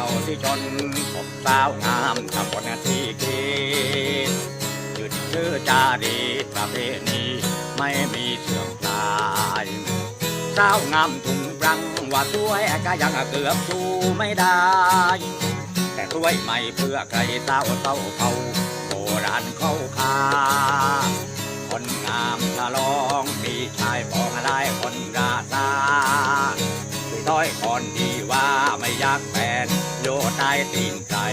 ยวที่ชนผมสาวงามทำคนที่คิดยืดชื่อจาดีประเพณีไม่มีเสื่อมคลายสาวงามถุงรังว่าสวยก็ยังเกือบสู้ไม่ได้ แต่สวยไม่เพื่อใครสาวเต้าเขาโบราณเข้าคาคนงามฉลองมีชายปองอะไรคนราตาคือต้อยคนดี โยใต้ตีนไก่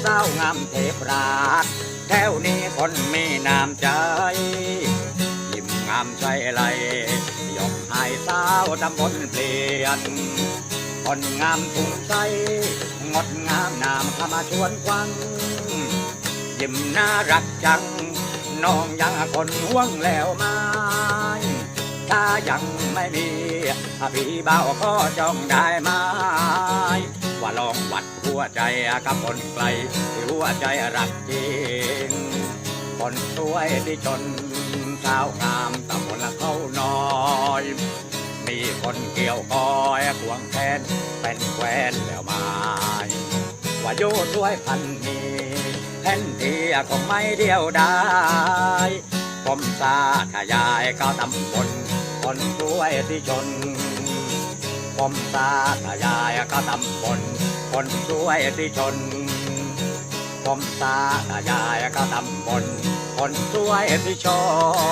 เศร้างามเทพราชแถวนี้คนมีน้ำใจ ยิ้มงามใจไรยกให้สาวตำบลเปลี่ยน คนงามทุ่งใสงดงามนามเข้ามาชวนควัง ยิ้มน่ารักจัง น้องยังคนห่วงแล้วไหมถ้ายังไม่มีพี่เบาก็จองได้ไหม ว่าลองวัดหัวใจกับคนไกลที่หัวใจรักจริงคนสวยที่จนสาวงามตำบลละเขาน้อย มีคนเกี่ยวคอยควงแขนเป็นแควนแล้วมาว่าอยู่ด้วยพันนี้แผ่นที่คงไม่เดียวได้ผมสาขยายก็ตำบลคนสวยที่ชน ผมตาตายายก็ตำบลคนสวยที่ชน ผมตาตายายก็ตำบลคนสวยที่ชน